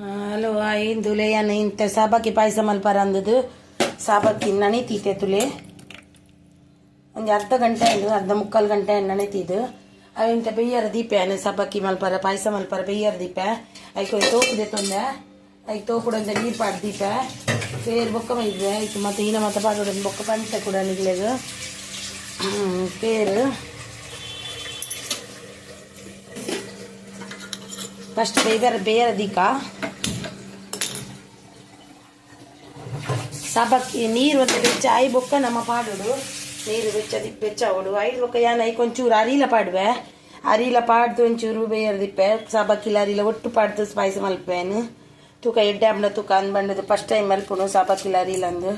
Hello, ಏನು Leyen ಇಂತ ಸಾಬಕ್ಕಿ ಪಾಯಸ ಮಲ್ಪಾರ ಅಂದದು ಸಾಬಕ್ಕಿ ನಣೀತಿತ್ತೆ ತುಲೆ. ಒಂದು ಅರ್ಧ ಗಂಟೆ ಇದು ಅರ್ಧ ಮುಕ್ಕಾಲು ಗಂಟೆ ನಣೀತಿದ್ದು ಅವು ಇಂಥ ಬೇಯ್ಯರ ದೀಪ ಸಾಬಕ್ಕಿ ಮಲ್ಪಾರ ಪಾಯಸ ಮಲ್ಪಾರ ಬೇಯ್ಯರ ದೀಪ. ಅದಕ್ಕೆ ತೋಪದೆ ತೊಂದೆ. ಅದಕ್ಕೆ ತೋಪುಡಂದ ನೀರು ಪಾಡು ದೀಪ. ಬೇರೆ ಬೊಕ್ಕ ಮೈದ್ವೆ ಆಯ್ತು, ಮತ್ತು ಈನ ಮತ್ತೆ ಪಾಡೋಡೊಂದು ಬೊಕ್ಕ ಪಂಚ ಕೂಡ ನಿಗ್ಲೆದು. ಪೇರು ಫಸ್ಟ್ ಬೇಯ್ಯರ ಬೇಯರ ದೀಕಾ ಸಬಕ್ಕೆ ನೀರು ಒಂದು ಬೆಚ್ಚ ಐ ಬೊಕ್ಕ ನಮ್ಮ ಪಾಡುಡು ನೀರು ಬೆಚ್ಚದಿ ಬೆಚ್ಚ ಅವಡು ಐದು ಬೊಕ್ಕ ಯಾನ ಐಕ್ ಒಂಚೂರು ಅರಿಲ ಪಾಡುವೆ ಅರಿಲ ಪಾಡ್ದು ಒಂಚೂರು ಬೇಯರ್ದಿಪ್ಪೆ ಸಬಕ್ಕಿಲ್ಲ ಅರಿಲ ಒಟ್ಟು ಪಾಡ್ದು ಸ್ಪೈಸ್ ಮಲ್ಪೇನು ತೂಕ ಎಡ್ಡೆ ಹಂಬ ತೂಕ ಅಂದ್ಬಂಡದು ಫಸ್ಟ್ ಟೈಮ್ ಮಲ್ಪುಣು ಸಬಕ್ಕಿಲ್ಲ ಅರಿಲ ಅಂದು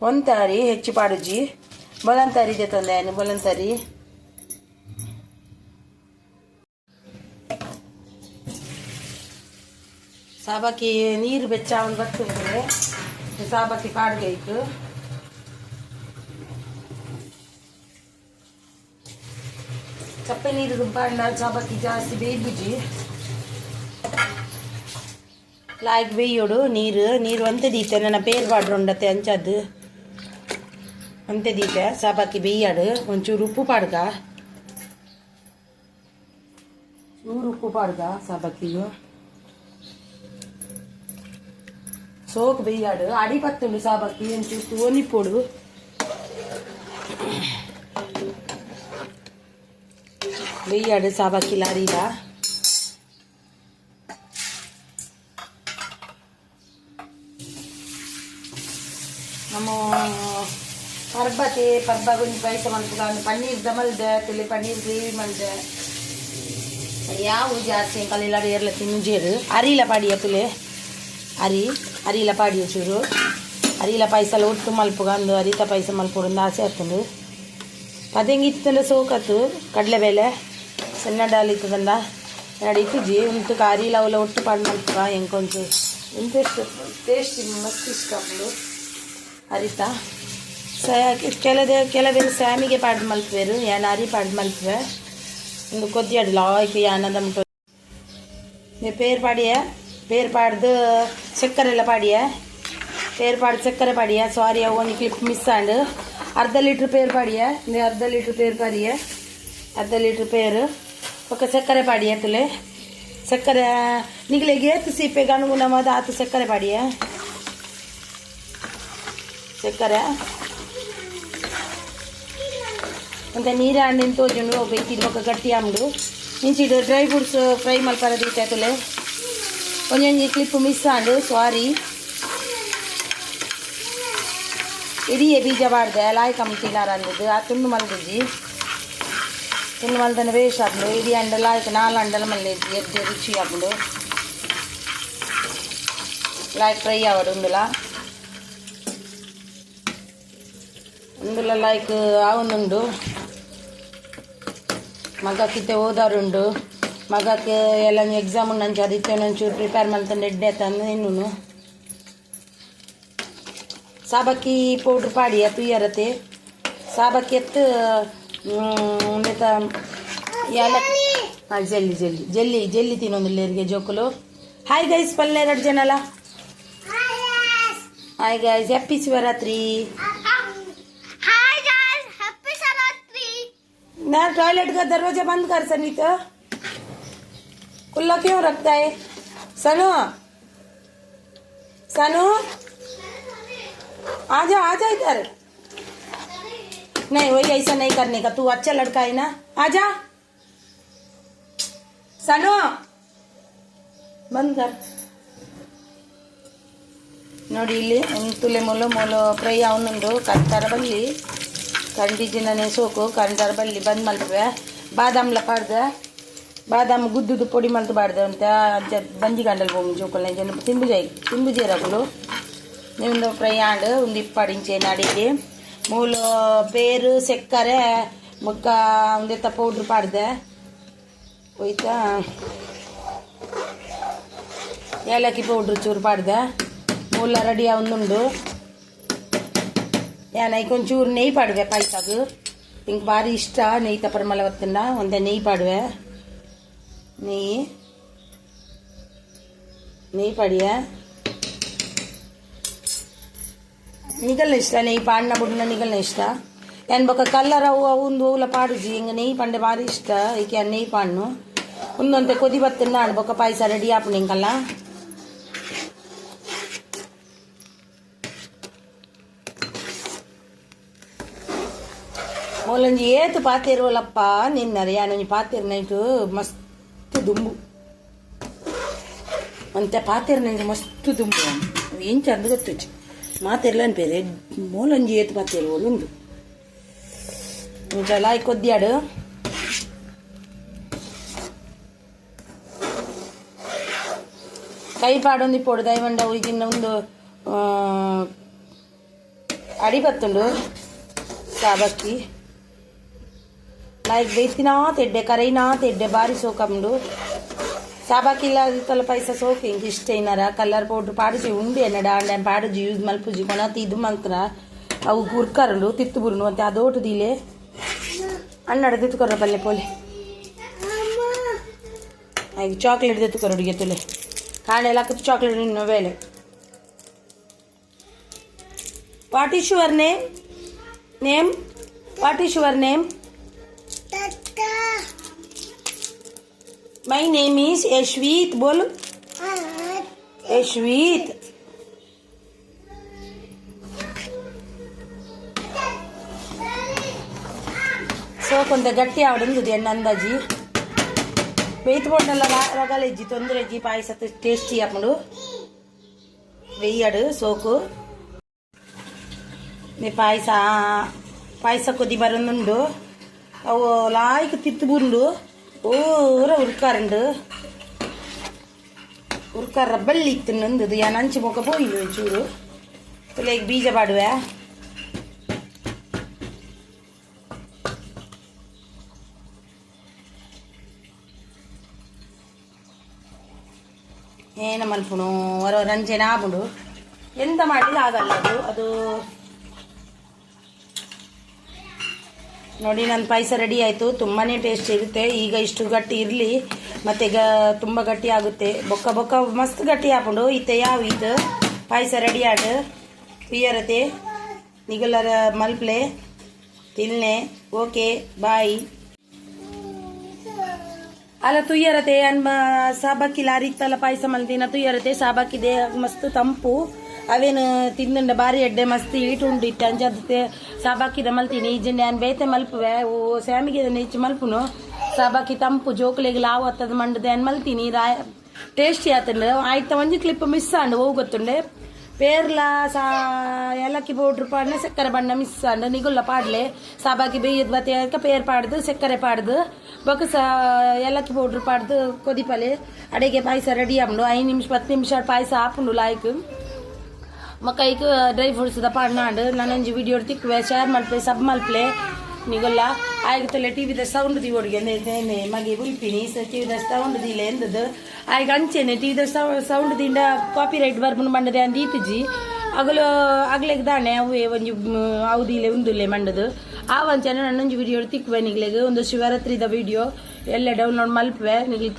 ಒಂದು ತಾರಿ ಹೆಚ್ಚು ಪಾಡುಜಿ ಬಲಂತಾರಿದೆ ತಂದೆ ಬಲಂತಾರಿ ಸಾಬಾಕಿ ನೀರು ಬೆಚ್ಚ ಒಂದು ಬರ್ತದೆ ಸಾಬಾಕಿ ಪಾಡ್ಬೇಕು ಚಪ್ಪೆ ನೀರು ರುಬ್ಬಾಂಡ ಸಾಬಾಕಿ ಜಾಸ್ತಿ ಬೇಯ್ಬುಜಿ ಲಾಯ್ಕ್ ಬೇಯೋಡು ನೀರು ನೀರು ಅಂತೆ ದೀತೆ ನನ್ನ ಪೇರ್ ಬಾಡ್ರು ಉಂಡತೆ ಅಂಚದ್ದು ಅಂತೆ ದೀತೆ ಸಾಬಾಕಿ ಬೇಯ್ಯಾಡು ಒಂಚೂರು ಉಪ್ಪು ಪಾಡ್ಗ ಚೂರು ಉಪ್ಪು ಪಾಡ್ಗ ಸಾಬಾಕಿಗೂ సోకు వెయ్యాడు అడిపత్తుండు సాబకి ఏం చూస్తూ ఓనిపోడు వెయ్యాడు సాబకి లారీలా ನಮ್ಮ ಪರ್ಬತೆ ಪರ್ಬ ಗುಂಜಿ ಪಾಯಸ ಮಲ್ಪುಗಾನು ಪನ್ನೀರ್ ದಮಲ್ದೆ ತುಳಿ ಪನ್ನೀರ್ ಗ್ರೇವಿ ಮಲ್ದೆ ಯಾವ ಜಾಸ್ತಿ ಕಲ್ಲಿಲಾಡಿ ಎಲ್ಲ ತಿನ್ನುಜೇರು ಅರಿಲ ಪಾಡಿಯ ತುಲೆ ಅರಿ ಅರಿಲ ಪಾಡಿ ಚೂರು ಅರಿಲ ಪೈಸಲ ಒಟ್ಟು ಮಲ್ಪುಗ ಅಂದು ಅರಿತ ಪೈಸ ಮಲ್ಪುಂದು ಆಸೆ ಆಗ್ತದೆ ಪದಂಗಿತ್ತಂದ ಸೋಕತ್ತು ಕಡಲೆಬೇಳೆ ಸಣ್ಣ ಡಾಲಿತ್ತದಂದ ಎರಡು ಇಟ್ಟಿಜಿ ಉಂಟು ಅರಿಲ ಅವಲ ಒಟ್ಟು ಪಾಡು ಮಲ್ಪುಗ ಹೆಂಗೊಂಚು ಇಂಟ್ರೆಸ್ಟ್ ಟೇಸ್ಟ್ ಮಸ್ತ್ ಇಷ್ಟ ಆಗ್ಬೋದು ಅರಿತ ಸಾಕಿ ಕೆಲದೇ ಕೆಲವೇರು ಸ್ಯಾಮಿಗೆ ಪಾಡು ಮಲ್ಪುವೆರು ಯಾನ ಅರಿ ಪಾಡು ಮಲ್ಪುವೆ ಒಂದು ಕೊದ್ದಿಯಾಡಲ ಆಯ್ಕೆ ಯಾನದ ಮುಟ್ಟ ಪೇರ್ ಪಾಡಿಯ ಬೇರ್ಪಾಡ್ದು ಎಲ್ಲ ಪಾಡಿಯ? ಬೇರ್ಪಾಡು ಚಕ್ಕರೆ ಪಾಡಿಯ? ಸಾರಿ ಅವು ಒಂದು ಕ್ಲಿಪ್ ಮಿಸ್ ಆಂಡ್ ಅರ್ಧ ಲೀಟ್ರ್ ಪೇರ್ ಪಾಡಿಯ? ಅರ್ಧ ಲೀಟ್ರ್ ಪೇರ್ ಪಾಡಿಯ? ಅರ್ಧ ಲೀಟ್ರ್ ಪೇರ್ ಒಕ್ಕ ಸಕ್ಕರೆ ಪಾಡಿಯ ತುಲೆ ಸಕ್ಕರೆ ನಿಗಲಿಗೆ ಏತು ಸೀಪೆಗೆ ಅನುಗುಣವಾದ ಆತು ಸಕ್ಕರೆ ಪಾಡಿಯ? ಸಕ್ಕರೆ? ಅಂತ ನೀರ ಹಣ್ಣಿನ ತೋಜುಂಡು ಬೆಂಕಿ ಒಕ್ಕ ಗಟ್ಟಿ ಆಮ್ಡು ಇಂಚಿಡು ಡ್ರೈ ಫ್ರೂಟ್ಸ್ ಫ್ರೈ ಮಲ್ಪರ ದೀತ ದೀತೈತಲೆ ಒಂದೊಂದು ಕ್ಲಿಪ್ ಮಿಸ್ ಆಂಡು ಸಾರಿ ಇಡಿಯ ಬೀಜ ಬಾಡ್ದೆ ಲಾಯ್ ಕಮ್ತಿಲಾರ ಅಂದದ್ದು ಆ ತುಂಡು ಮಲ್ಗುಜಿ ತುಂಡು ಮಲ್ದನ ವೇಷ ಆಪ್ಲು ಇಡಿ ಅಂಡ ಲಾಯ್ಕ ನಾಲ್ ಅಂಡಲ ಮಲ್ಲೆ ಎದ್ದು ರುಚಿ ಆಪ್ಲು ಲಾಯ್ಕ್ ಫ್ರೈ ಆವಡು ఉందుల అందులో లైక్ అవునుండు ಮಗಕ್ಕಿತ್ತೆ ಓದಾರುಂಡು ಮಗಕ್ಕೆ ಎಲ್ಲ ಎಕ್ಸಾಮ್ ನಂಚು ಅದಕ್ಕೆ ಒಂಚೂರು ಪ್ರಿಪೇರ್ ಮಾಡ್ತಾನೆ ಎಡ್ಡೆ ತಂದು ಇನ್ನೂ ಸಾಬಕ್ಕಿ ಪೌಡ್ರ್ ಪಾಡಿ ತುಯ್ಯರತೆ ಸಾಬಕ್ಕಿ ಎತ್ತು ಉಂಡೆತ ಏಲಕ್ಕಿ ಹಾಂ ಜಲ್ಲಿ ಜಲ್ಲಿ. ಜಲ್ಲಿ ಜಲ್ಲಿ ತಿನ್ನೊಂದಿಲ್ಲ ಇರಿಗೆ ಜೋಕುಲು. ಹಾಯ್ ಗೈಸ್ ಪಲ್ಲೆ ಎರಡು ಜನ ಅಲ್ಲ? Hi guys happy Shivaratri. ನಾ ಟಾಯ್ಲೆಟ್ಗೆ ದರ್ವಾಜೆ ಬಂದ್ ಕರ್ಸನಿತ್ತು खुला क्यों रखता है सनु सनु आजा आजा इधर नहीं वही ऐसा नहीं करने का तू अच्छा लड़का है ना आजा सनु बंद कर ನೋಡಿ ಇಲ್ಲಿ ಒಂದು ತುಲೆ ಮೊಲ ಮೊಲ ಫ್ರೈ ಅವನೊಂದು ಕಂಟಾರ ಬಲ್ಲಿ ಕಂಡಿಜಿನೇ ಸೋಕು ಕಂಟಾರ ಬಲ್ಲಿ ಬಂದ್ ಮಲ್ಪೆ ಬಾದಾಮ್ಲ ಪಾಡ್ದೆ ಬಾದಾಮಿ ಗುದ್ದುದು ಪುಡಿ ಮಲ್ತಬಾರ್ದು ಅಂತ ಅಜ್ಜ ಬಂಜಿ ಗಂಡಲ್ ಹೋಗಿ ಜೋಕಲ್ ಜನ ತಿಂಬು ಜೈ ತಿಂಬು ಜೀರಗಳು ನೀವೊಂದು ಫ್ರೈ ಆಂಡ್ ಒಂದು ಇಪ್ಪಡಿಂಚೆ ನಡಿಗೆ. ಮೂಲು ಬೇರು ಸಕ್ಕರೆ ಬೊಕ್ಕ ಒಂದೆತ್ತ ಪೌಡ್ರ್ ಪಾಡ್ದೆ. ಹೋಯ್ತಾ? ಏಲಕ್ಕಿ ಪೌಡ್ರ್ ಚೂರು ಪಾಡ್ದೆ. ಮೂಲ ರೆಡಿ ಅವನುಂಡು ಏನ ಕೊಂಚೂರು ನೆಯ್ ಪಾಡುವೆ ಪಾಯ್ಸದು. ಹಿಂಗೆ ಭಾರಿ ಇಷ್ಟ, ನೆಯ್ ತಪ್ಪರ ಮಲ ಒಂದೇ ನೆಯ್ ಪಾಡ್ವೆ. నెయ్యి నెయ్యి పడియా ನಿಗಲ್ನ ಇಷ್ಟ ನೆಯ್ ಪಾಡ್ನ ಬುಡ್ನ ನಿಗಲ್ನ ಇಷ್ಟ ಏನು ಬೊಕ್ಕ ಕಲ್ಲರ್ ಅವು ಅವಂದು ಹೂಲ ಪಾಡುಜಿ ಹಿಂಗೆ ನೆಯ್ ಪಂಡೆ ಭಾರಿ ಇಷ್ಟ ಈಕೆ ನೆಯ್ ಪಾಡ್ನು ಒಂದೊಂದೆ ಕೊದಿ ಬತ್ತನ್ನ ನಾನು ಬೊಕ್ಕ ಪಾಯಸ ರೆಡಿ ಆಪು ನಿಂಗಲ್ಲ ಮೂಲಂಜಿ ಏತು ಪಾತಿರುವಲ್ಲಪ್ಪ ನಿನ್ನ ಯಾನು ಪಾತಿರು ನೈಟು ಮಸ್ತ್ ದುಂಬು ಅಂತೆ ಪಾತೆರ್ ನೈಟು ಮಸ್ತ್ ದುಂಬು ಏನ್ ಚಂದ ಗೊತ್ತುಚ್ಚಿ ಮಾತೆರ್ಲ ಅನ್ಪೇರೆ ಮೂಲೊಂಜಿ ಏತು ಪಾತೆರುವಲು ಉಂದು ಲಾಯ್ ಕೊದ್ದಿಯಾಡು ಕೈ ಪಾಡೊಂದು ಇಪ್ಪೋಡು ದೈವಂಡ ಈಗಿನ ಒಂದು ಆ, ಅಡಿ ಬತ್ತುಂಡು ಸಾಬಕ್ಕಿ ಲೈಕ್ ಬೇಯ್ತಿನಾ ತೆಡ್ಡೆ ಕರೈನಾ, ತೆಡ್ಡೆ ಬಾರಿ ಸೋಕಂಡು. ಸಾಬಾಕಿಲ್ಲ ಪೈಸ ಸೋಕು ಇಂಕ ಇಷ್ಟ ಏನಾರ. ಕಲರ್ ಪೌಡ್ರ್ ಪಾಡಿಸಿ, ಉಂಡು ಎನ್ನಡ ಅಂಡ ಪಾಡಿಸಿ ಯೂಸ್ ಮಲ್ಪುಜಿ ಕೊನತಿ, ಇದು ಮಂತ್ರ ಅವು ಗುರ್ಕರಂಡು ತಿತ್ತು ಬುರುನು ಅಂತ ಅದೋಟು ದಿಲೆ ಅಣ್ಣಡ ತಿತ್ಕೊರ ಪಲ್ಲೆ ಪೋಲೆ. ಆಯ್ತು ಚಾಕ್ಲೇಟ್ ತೆತ್ತುಕೊರ ಹುಡುಗಿ ತುಲೆ ಕಾಣೆ ಲಕ್ಕತ್ತು ಚಾಕ್ಲೇಟ್ ಇನ್ನು ವೇಲೆ what is your name name what your name My name is Ashwit. Bol. Ashwit. సో కొంత ಗಟ್ಟಿ ಆವಡನ್ ದುಡಿ ಅಣ್ಣ ಅಂದಾಜಿ ಬೇಯ್ತು ಬೋಂಡಲ್ಲ ರಗಲ ಇಜ್ಜಿ ತೊಂದರೆ ಇಜ್ಜಿ ಪಾಯಸ ಟೇಸ್ಟಿ ಅಪ್ಪಡು వెయ్యాడు సోకు నీ పాయస పాయస కొద్ది బరుండు అవు లాయకు తిత్తుబుండు ಊರ ಉರ್ಕಾರಂಡು ಉರ್ಕಾರ ಬಳ್ಳಿ ಇತ್ತು ನಂದು ಯಾನ್ ಅಂಚಿ ಮುಖ ಪೋಯಿಲ್ಲ ಒಂಚೂರು ತುಲೆಗೆ ಬೀಜ ಬಾಡುವೆ ಏನ ಮಲ್ಪುಣು ಹೊರ ರಂಜನೆ ಆಗುಂಡು ಎಂತ ಮಾಡಿಲ್ಲ ಆಗಲ್ಲ ಅದು ಅದು ನೋಡಿ ನನ್ನ ಪಾಯಸ ರೆಡಿ ಆಯಿತು. ತುಂಬಾ ಟೇಸ್ಟ್ ಇರುತ್ತೆ ಈಗ ಇಷ್ಟು ಗಟ್ಟಿ ಇರಲಿ, ಮತ್ತೆ ಈಗ ತುಂಬ ಗಟ್ಟಿ ಆಗುತ್ತೆ. ಬೊಕ್ಕ ಬೊಕ್ಕ, ಮಸ್ತ್ ಗಟ್ಟಿ ಹಾಕೊಂಡು ಇತ್ತೆ ಯಾವ ಇದು? ಪಾಯಸ ರೆಡಿ ಆಡು ಪಿಯರತೆ ನಿಗಲರ ಮಲ್ಪ್ಲೆ, ತಿನ್ನೆ. Okay, bye. ಅಲ್ಲ, ತುಯ್ಯರತೆ ಸಾಬಾಕಿ ಲಾರಿ ಇತ್ತಲ್ಲ ಪಾಯಸ ಮಲ್ತಿನ ತುಯ್ಯರತೆ ಸಾಬಕ್ಕಿದೆ ಮಸ್ತ್ ತಂಪು. ಅವೇನು ತಿಂದುಂಡ ಬಾರಿ ಎಡ್ಡೆ ಮಸ್ತ್ ಈಟು ಉಂಡು ಇಟ್ಟು ಅಂಜಾದತ್ತೆ ಸಾಬಾಕಿದ ಮಲ್ತೀನಿ ಈಜೆ ನಾನು ಬೇತೆ ಮಲ್ಪುವೆ ಓ ಸ್ಯಾಮಿಗೆ ಹೆಚ್ಚು ಮಲ್ಪುನು ಸಾಬಾಕಿ ತಂಪು ಜೋಕುಲೆಗೆ ಲಾವು ಹತ್ತದ ಮಂಡದೆ ಅನ್ ಮಲ್ತೀನಿ ರಾಯ ಟೇಸ್ಟಿ ಆತಂಡ ಆಯ್ತಾ ಒಂಜಿ ಕ್ಲಿಪ್ ಮಿಸ್ ಆಂಡು ಹೋಗಿ ಗೊತ್ತುಂಡೆ ಪೇರ್ಲ ಸಾ ಏಲಕ್ಕಿ ಪೌಡ್ರ್ ಪಾಡ್ನೆ ಸಕ್ಕರೆ ಬಣ್ಣ ಮಿಸ್ ಆಂಡು ನಿಗುಲ್ಲ ಪಾಡ್ಲೆ ಸಾಬಾಗಿ ಬೇಯದ ಬತ್ತೆ ಪೇರ್ ಪಾಡ್ದು ಸಕ್ಕರೆ ಪಾಡ್ದು ಬೊಕ್ಕ ಸಾ ಏಲಕ್ಕಿ ಪೌಡ್ರ್ ಪಾಡ್ದು ಕೊದಿಪಲೆ ಅಡಿಗೆ ಪಾಯಸ ರೆಡಿ ಆಮ್ಡು ಐದು ನಿಮಿಷ ಪತ್ತು ನಿಮಿಷ ಪಾಯಸ ಆಪುಂಡು ಲಾಯ್ಕು ಮಕ್ಕೈಕ್ ಡ್ರೈ ಫ್ರೂಟ್ಸ್ ದ ಪಾಡ್ನಾಂಡು ನಾನೊಂಜಿ ವಿಡಿಯೋ ತಿಕ್ಕುವೆ ಶೇರ್ ಮಲ್ಪೆ ಸಬ್ ಮಲ್ಪೆ ನಿಗೊಲ್ಲ ಆಯ್ತಲೆ ಟಿವಿದ ಸೌಂಡ್ ದಿ ಒಡ್ಗೆ ಮಗೆ ಉಲ್ಪಿನಿ ಸ ಟಿವಿದ ಸೌಂಡ್ ದಿಲೆ ಎಂದದು ಆಯ್ಗ ಅಂಚೆನೆ ಟಿವಿದ ಸೌಂಡ್ ದಿಂದ ಕಾಪಿ ರೈಟ್ ಬರ್ಬನ್ ಮಂಡದೆ ಅಂದ್ ಈತಿಜಿ. ಅಗಲು, ಅಗ್ಲೆಗ್ ದಾಣೆ, ಅವು ಒಂಜಿ ಅವದಿಲೆ ಉಂದುಲೆ ಮಂಡದು. ಆ ಒಂಚೆನೆ ನನ್ನೊಂಜಿ ವಿಡಿಯೋ ತಿಕ್ಕುವೆ ನಿಗ್ಲೆಗೆ, ಒಂದು ಶಿವರಾತ್ರಿದ ವಿಡಿಯೋ ಎಲ್ಲ ಡೌನ್ಲೋಡ್ ಮಲ್ಪುವೆ, ನಿಗ್ಲಿ